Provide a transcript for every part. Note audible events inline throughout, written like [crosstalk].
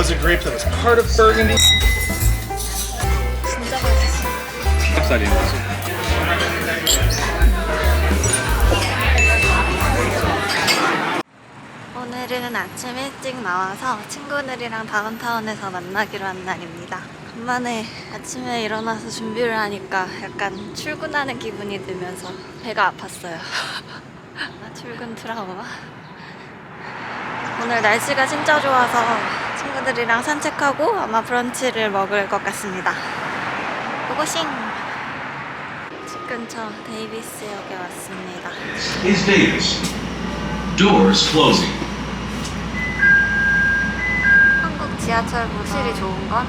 was a grape that was part of Burgundy. 오늘은 아침 일찍 나와서 친구들이랑 다운타운에서 만나기로 한 날입니다. 간만에 아침에 일어나서 준비를 하니까 약간 출근하는 기분이 들면서 배가 아팠어요. [laughs] 출근 트라우마. 오늘 날씨가 진짜 좋아서 친구들이랑 산책하고 아마 브런치를 먹을 것 같습니다. 고고싱! 집 근처 데이비스역에 왔습니다. is Davis. Doors closing. 한국 지하철 모실이 좋은 건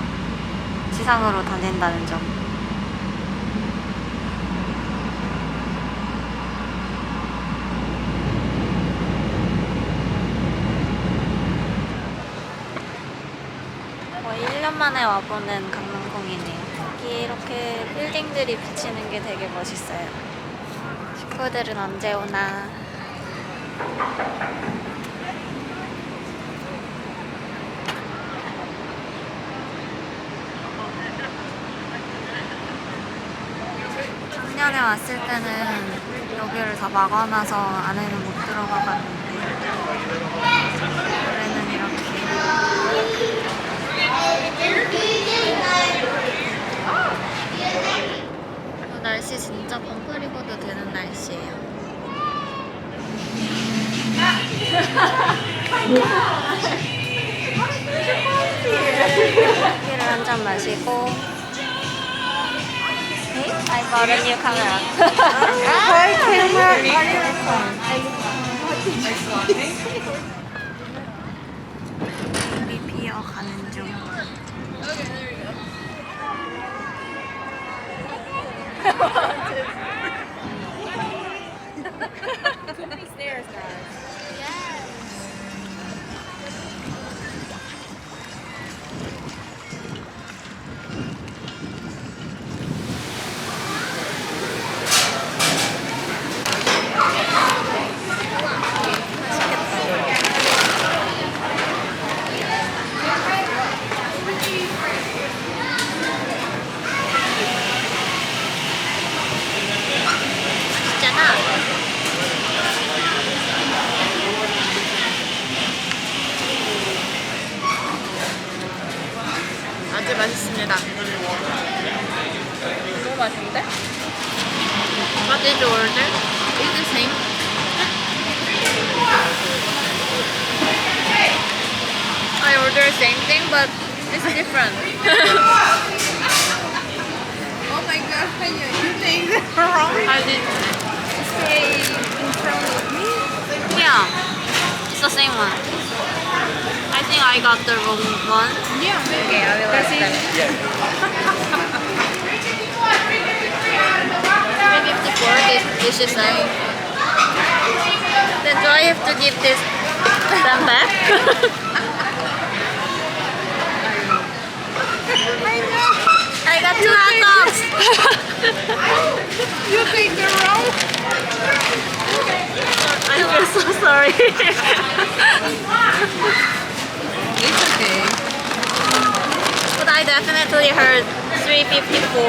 지상으로 다닌다는 점. 거의 1년 만에 와보는 강남공이네요. 여기 이렇게 빌딩들이 비치는 게 되게 멋있어요. 식구들은 언제 오나. 작년에 왔을 때는 여기를 다 막아놔서 안에는 못 들어가 봤는데 올해는 이렇게 어, 날씨 진짜 반팔 입어도 되는 날씨예요. 커피를 한 잔 마시고 I bought a new camera. Hi, camera. 비피어 가는 중. 있 [laughs] order? It's the same. I ordered same thing, but it's different. [laughs] oh my god, you, you think wrong? I did stay in front of me. Yeah, it's the same one. I think I got the wrong one. Yeah, maybe. Okay, I will ask them. Maybe if the board is dishes like. Then do I have to give this them back? I got two hot dogs. You think they're wrong? [laughs] I feel so sorry. It's okay. but I definitely heard 354.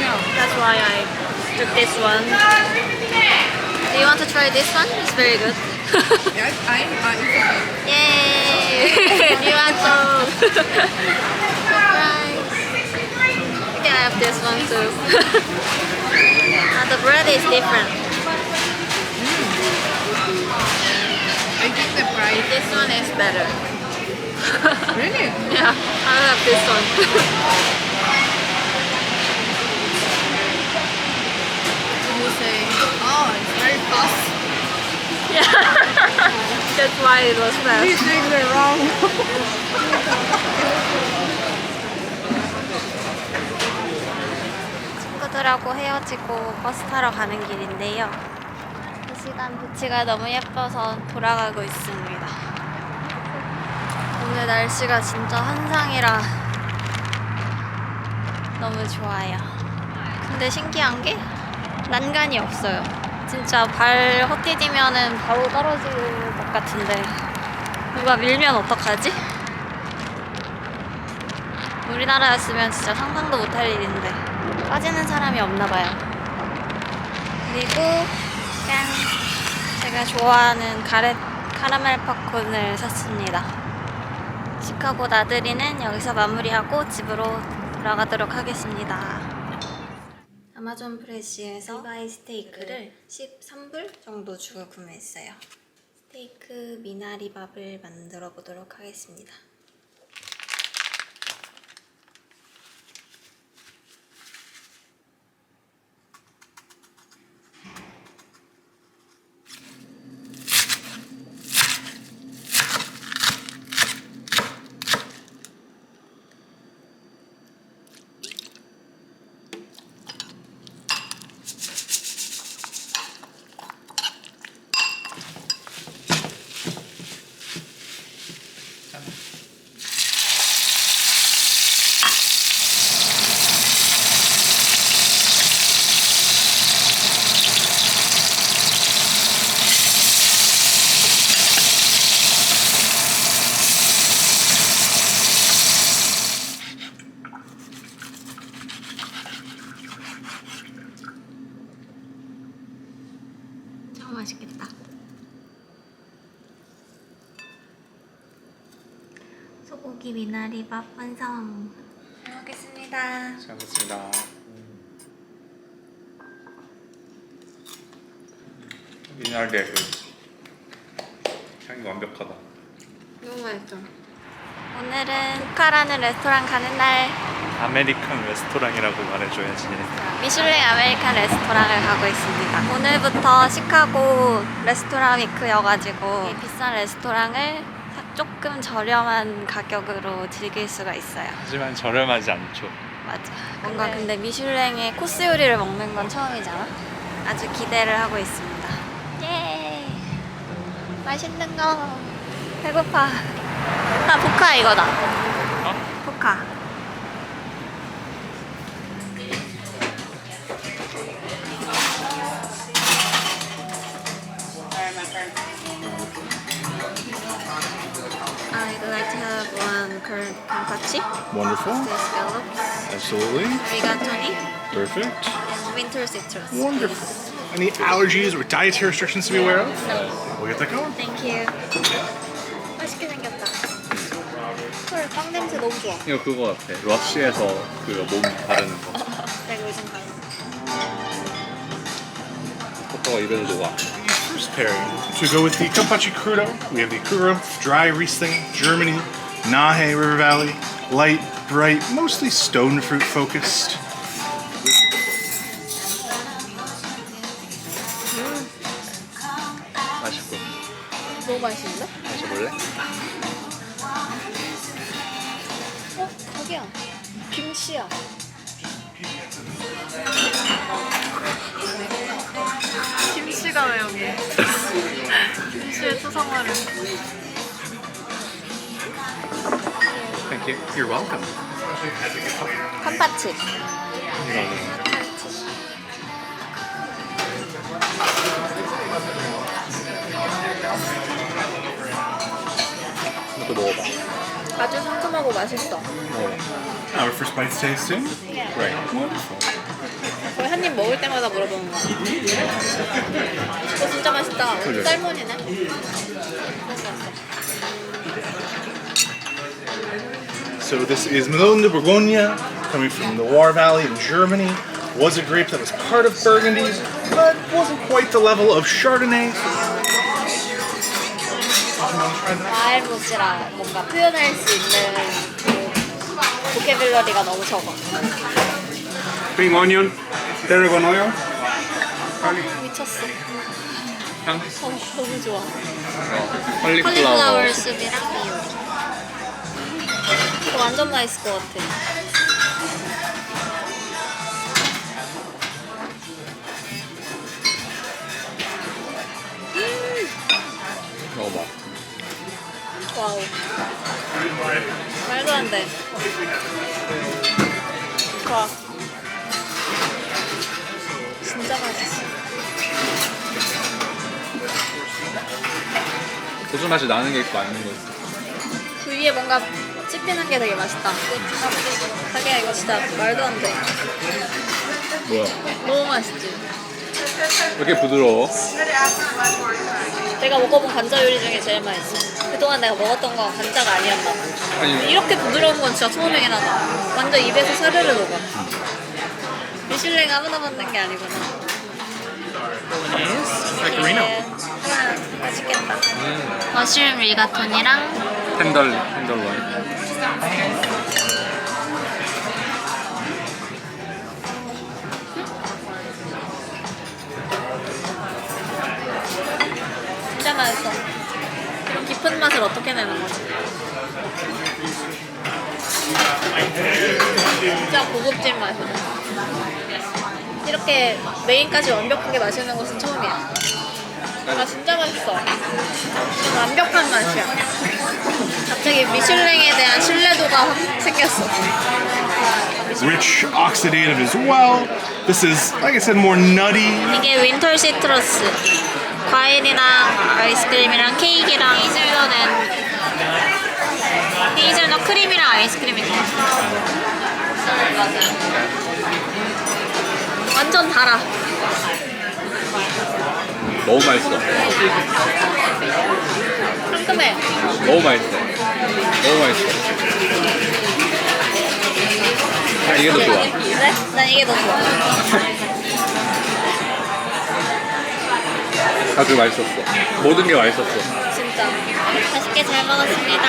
No. That's why I took this one. Do you want to try this one? It's very good. [laughs] Yeah, I'm, [laughs] I, it's okay. Yay! you want some? Surprise! You can have this one too. [laughs] and the bread is different. Mm. I think the price. This one is better. Really? Yeah, I'll have this one. Say, oh, it's very fast. yeah. [laughs] That's why it was fast. think they're wrong. 친구들하고 헤어지고 버스 타러 가는 길인데요. 이 시간 도치가 너무 예뻐서 돌아가고 있습니다. 오늘 날씨가 진짜 환상이라 너무 좋아요. 근데 신기한 게 난간이 없어요. 진짜 발 헛디디면은 바로 떨어질 것 같은데 누가 밀면 어떡하지? 우리나라였으면 진짜 상상도 못할 일인데 빠지는 사람이 없나 봐요. 그리고 짠! 제가 좋아하는 가렛 카라멜 팝콘을 샀습니다. 시카고 나들이는 여기서 마무리하고 집으로 돌아가도록 하겠습니다. 아마존 프레시에서 리바이 스테이크를 13불 정도 주고 구매했어요. 스테이크 미나리밥을 만들어 보도록 하겠습니다. 참 맛있겠다. 소고기 미나리밥 완성. 잘 먹겠습니다. 잘 먹습니다. 미나리의 그 향이 완벽하다. 너무 맛있어. 오늘은 후카라는 레스토랑 가는 날 아메리칸 레스토랑이라고 말해줘야지. 미슐랭 아메리칸 레스토랑을 가고 있습니다. 오늘부터 시카고 레스토랑 위크여가지고 이 비싼 레스토랑을 사- 조금 저렴한 가격으로 즐길 수가 있어요. 하지만 저렴하지 않죠. 맞아. 뭔가 근데 미슐랭의 코스 요리를 먹는 건 처음이잖아. 아주 기대를 하고 있습니다. 예. 맛있는 거. 배고파. 아 포카 이거다. 어? 포카. have one current kampachi, Wonderful. the scallops, Absolutely. rigatoni, Perfect. and winter citrus. Wonderful. Any allergies or dietary restrictions to be aware of? We'll get that going. Thank you. 맛있게 생겼다. 헐, 빵 냄새 너무 좋아. 이거 그거 같아. 러쉬에서 그 몸 바르는 거. [laughs] 내가 요즘 가는 포터가 입에서 녹아. First pairing. To go with the Kampachi Crudo, we have the Kuro Dry Riesling, Germany, Nahe River Valley, light, bright, mostly stone fruit focused. 김치의 투성화를. Thank you. You're welcome. 이거는 이것도 먹어봐. 아주 상큼하고 맛있어. Our first bite's tasting. Right. Wonderful. 거의 한 입 먹을 때마다 물어보는 거야. 이거 진짜 맛있다. 그래. 쌀몬이네. So this is Melon de Bourgogne, coming from the Loire Valley in Germany. Was a grape that was part of Burgundy, but wasn't quite the level of Chardonnay. 말못지라 뭔가 표현할 수 있는 그 보케빌러리가 너무 적어. Spring onion, Tarragon oil, 미쳤어. 향, 어, 너무 좋아. 컬리플라워. 컬리플라워 숲이랑 미요리. 이거 완전 맛있을 것 같아. 먹어봐. 와우. 말도 안 돼. 와. 진짜 맛있어. 고수 맛이 나는 게 있고 아닌 거 있어. 그 위에 뭔가 씹히는 게 되게 맛있다. 자기야 이거 진짜 말도 안 돼. 뭐야? 너무 맛있지. 왜 이렇게 부드러워? 내가 먹어본 감자 요리 중에 제일 맛있어. 그동안 내가 먹었던 건 감자가 아니었나 봐. 아니 이렇게 부드러운 건 진짜 처음이긴 하다. 완전 입에서 사르르 녹아. 미슐랭 아무나 만든 게 아니구나. Pecorino. 아, 맛있겠다. 머쉬룸 리가톤이랑 텐덜 텐덜로 메인까지 완벽하게 마시는 것은 처음이야. 아 진짜 맛있어. 완벽한 맛이야. 갑자기 미슐랭에 대한 신뢰도가 확 생겼어. Rich, oxidative as well. This is, like I said, more nutty. 이게 윈터 시트러스. 과일이랑 아이스크림이랑 케이크랑 헤이즐넛은 헤이즐넛 크림이랑 아이스크림인 것 같아. 완전 달아. 너무 맛있어. 상큼해. 너무 맛있어. 너무 맛있어. 아 이게 더 좋아. 네? 난 이게 더 좋아. 다들 맛있었어. 모든 게 맛있었어. 진짜. 맛있게 잘 먹었습니다.